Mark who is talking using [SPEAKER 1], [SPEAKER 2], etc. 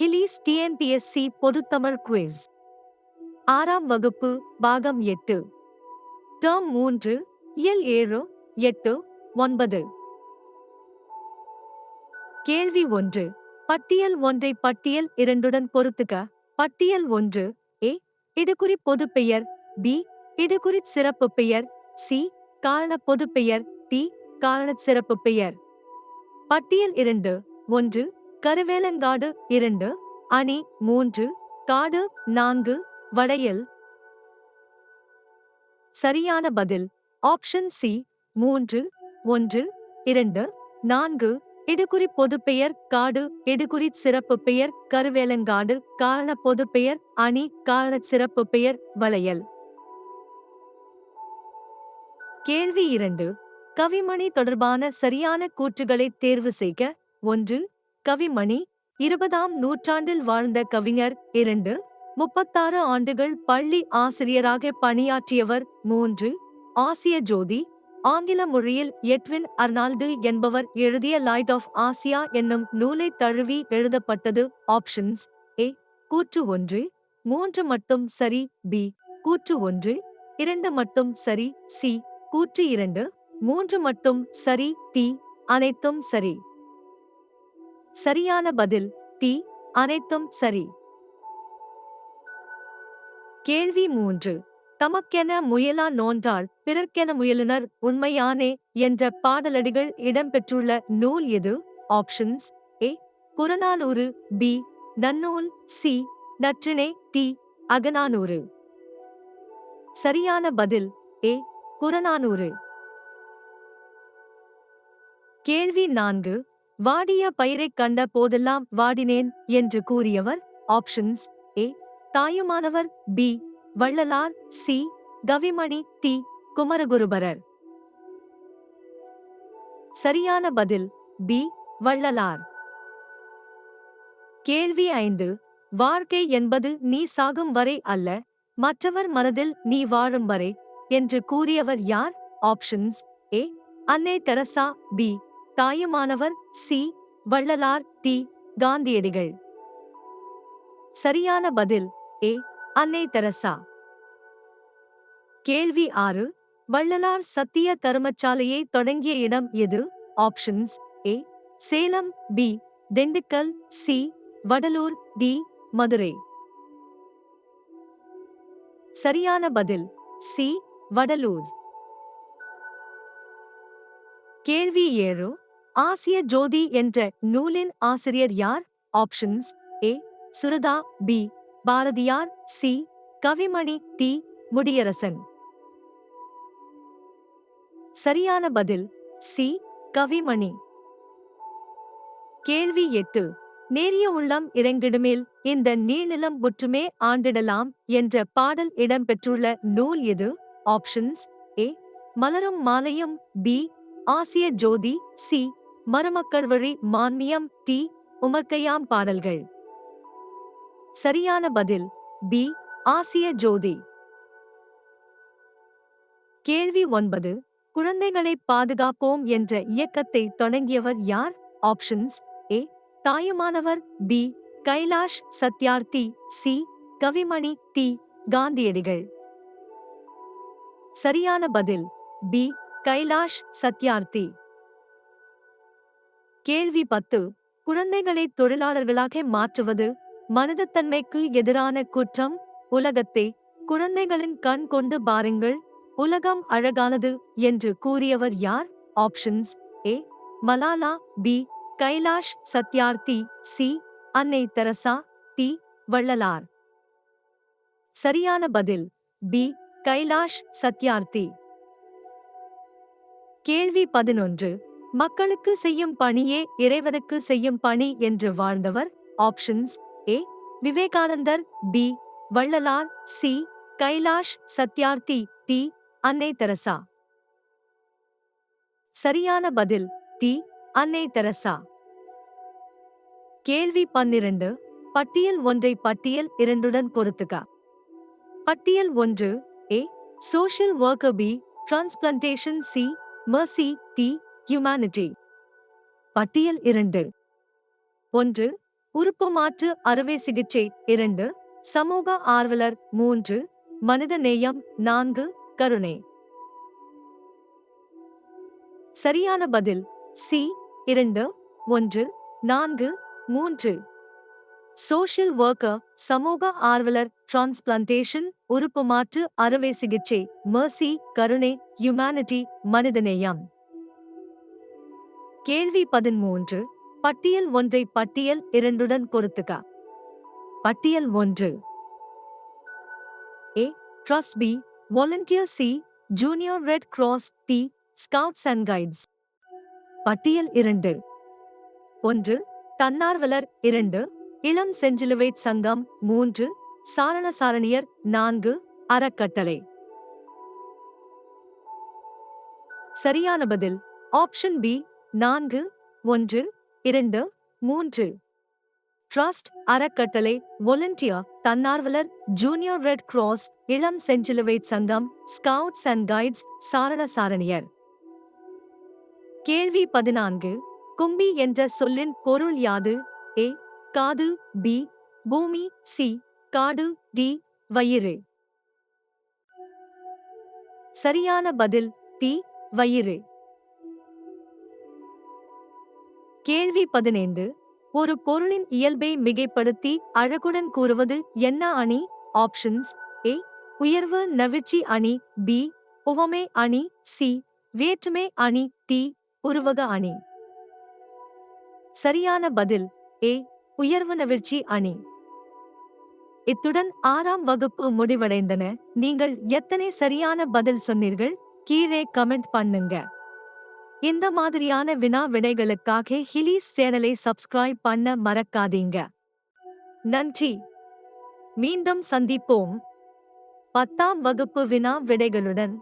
[SPEAKER 1] ஹிலீஸ் TNPSC பொதுத்தமிழ் quiz ஆறாம் வகுப்பு பாகம் எட்டு. டேர்ம் மூன்று இயல் ஏழு எட்டு ஒன்பது. கேள்வி ஒன்று. பட்டியல் ஒன்றை பட்டியல் இரண்டுடன் பொருத்துக பட்டியல் ஒன்று ஏ இடுகுறி பொதுப்பெயர் பி இடுகுறி சிறப்பு பெயர் சி காரண பொதுப்பெயர் டி காரண சிறப்பு பெயர். பட்டியல் இரண்டு ஒன்று கருவேலங்காடு இரண்டு அணி மூன்று காடு நான்கு வளையல். சரியான பதில். ஆப்ஷன் சி மூன்று ஒன்று இரண்டு நான்கு. இடுகுறி பொதுப்பெயர் காடு. இடுகுறி சிறப்பு பெயர் கருவேலங்காடு. காரண பொதுப்பெயர் அணி. காரண சிறப்பு பெயர் வளையல். கேள்வி இரண்டு. கவிமணி தொடர்பான சரியான கூற்றுகளை தேர்வு செய்க. ஒன்று கவிமணி இருபதாம் நூற்றாண்டில் வாழ்ந்த கவிஞர் இரண்டு முப்பத்தாறு ஆண்டுகள் பள்ளி ஆசிரியராக பணியாற்றியவர் மூன்று ஆசிய ஜோதி ஆங்கில மொழியில் எட்வின் அர்னால்டு என்பவர் எழுதிய லைட் ஆஃப் ஆசியா என்னும் நூலை தழுவி எழுதப்பட்டது. ஆப்ஷன்ஸ் ஏ கூற்று ஒன்று மூன்று மட்டும் சரி பி கூற்று ஒன்று இரண்டு மட்டும் சரி சி கூற்று இரண்டு மூன்று மட்டும் சரி டி அனைத்தும் சரி. சரியான பதில் டி அனைத்தும் சரி. கேள்வி மூன்று. தமக்கென முயலா நோன்றால் பிறர்க்கென முயலுனர் உண்மையானே என்ற பாடலடிகள் இடம்பெற்றுள்ள நூல் எது? Options A Purananuru B Nannul C Natrinai D Akananuru. சரியான பதில் ஏ புறநானூறு கேள்வி நான்கு. வாடிய பயிரைக் கண்ட போதெல்லாம் வாடினேன் என்று கூறியவர் options A. Thayumanavar B. Vallalar C. Kavimani D. Kumaraguruparar. சரியான பதில் பி. வள்ளலார். கேள்வி ஐந்து. வாழ்க்கை என்பது நீ சாகும் வரை அல்ல மற்றவர் மனதில் நீ வாழும் வரை என்று கூறியவர் யார்? Options A. Annai Teresa B. Thayumanavar C. Vallalar D. Gandhiyadigal. சரியான பதில் ஏ. அன்னை தெரசா. கேள்வி ஆறு வள்ளலார் சத்திய தர்மசாலையை தொடங்கிய இடம் எது? Options A. Salem B. Dindigul C. Vadalur D. Madurai. சரியான பதில் சி. வடலூர். கேள்வி ஏழு ஆசிய ஜோதி என்ற நூலின் ஆசிரியர் யார்? Options A Suratha B Bharathiyar C Kavimani D Mudiyarasan. சரியான பதில் சி கவிமணி. கேள்வி எட்டு. நேரிய உள்ளம் இறங்கிடுமேல் இந்த நீழ்நிலம் முற்றுமே ஆண்டிடலாம் என்ற பாடல் இடம்பெற்றுள்ள நூல் எது? ஆப்ஷன்ஸ் ஏ மலரும் மாலையும் பி ஆசிய ஜோதி சி மருமக்கள் வழி மான்மியம் டி உமர்கையாம் பாடல்கள். சரியான பதில் பி ஆசிய ஜோதி. கேள்வி ஒன்பது குழந்தைகளை பாதுகாப்போம் என்ற இயக்கத்தை தொடங்கியவர் யார்? Options A Thayumanavar B Kailash Satyarthi C Kavimani D Gandhiyadigal. சரியான பதில் பி கைலாஷ் சத்யார்த்தி கேள்வி பத்து. குழந்தைகளை தொழிலாளர்களாக மாற்றுவது மனிதத்தன்மைக்கு எதிரான குற்றம். உலகத்தை குழந்தைகளின் கண் கொண்டு பாருங்கள். உலகம் அழகானது என்று கூறியவர் யார்? Options A. Malala B. Kailash Satyarthi C. Annai Teresa D. Vallalar. சரியான பதில் பி. கைலாஷ் சத்யார்த்தி. கேள்வி பதினொன்று. மக்களுக்கு செய்யும் பணியே இறைவனுக்கு செய்யும் பணி என்று வாழ்ந்தவர் options A. Vivekanandar B. Vallalar C. Kailash Satyarthi D. Annai Teresa. சரியான பதில் டி. அன்னை தெரசா. கேள்வி பன்னிரண்டு பட்டியல் ஒன்றை பட்டியல் இரண்டுடன் பொருத்துக பட்டியல் ஒன்று A. Social worker B. Transplantation C. Mercy D. Humanity பட்டியல் இரண்டு. ஒன்று உறுப்பு மாற்று அறுவை சிகிச்சை. இரண்டு சமூக ஆர்வலர். மூன்று மனித நேயம். நான்கு கருணை. சரியான பதில். சி இரண்டு ஒன்று நான்கு மூன்று. சோஷியல் ஒர்க்கர் சமூக ஆர்வலர். டிரான்ஸ்பிளான்டேஷன் உறுப்பு மாற்று அறுவை சிகிச்சை. மர்சி கருணை. ஹியூமானிட்டி மனிதநேயம் கேள்வி பதிமூன்று பட்டியல் ஒன்றை பட்டியல் இரண்டுடன் பொருத்துக. பட்டியல் ஒன்று. A trust B volunteer C junior red cross D scouts and guides பட்டியல் இரண்டு. ஒன்று தன்னார்வலர் இரண்டு இளம் செஞ்சிலுவைட் சங்கம் மூன்று சாரண சாரணியர் நான்கு அறக்கட்டளை. சரியான பதில். ஆப்ஷன் பி நான்கு ஒன்று இரண்டு மூன்று. ட்ரஸ்ட் அறக்கட்டளை வொலண்டியர் தன்னார்வலர் ஜூனியர் ரெட் கிராஸ் இளம் செஞ்சிலுவை சங்கம் ஸ்கவுட்ஸ் அண்ட் கைட்ஸ் சாரண சாரணியர் கேள்வி பதினான்கு கும்பி என்ற சொல்லின் பொருள் யாது? ஏ காது பி பூமி சி காடு டி வயிறு. சரியான பதில் டி வயிறு. கேள்வி பதினைந்து. ஒரு பொருளின் இயல்பை மிகைப்படுத்தி அழகுடன் கூறுவது என்ன அணி? ஆப்ஷன்ஸ் ஏ உயர்வு நவிச்சி அணி. பி உவமே அணி. சி வேற்றுமை அணி. டி உருவக அணி. சரியான பதில். ஏ உயர்வு நவிழ்ச்சி அணி. இத்துடன் ஆறாம் வகுப்பு முடிவடைந்தன. நீங்கள் எத்தனை சரியான பதில் சொன்னீர்கள்? கீழே கமெண்ட் பண்ணுங்க. இந்த மாதிரியான வினா விடைகளுக்காக ஹிலிஸ் சேனலை சப்ஸ்கிரைப் பண்ண மறக்காதீங்க. நன்றி. மீண்டும் சந்திப்போம். பத்தாம் வகுப்பு வினா விடைகளுடன்.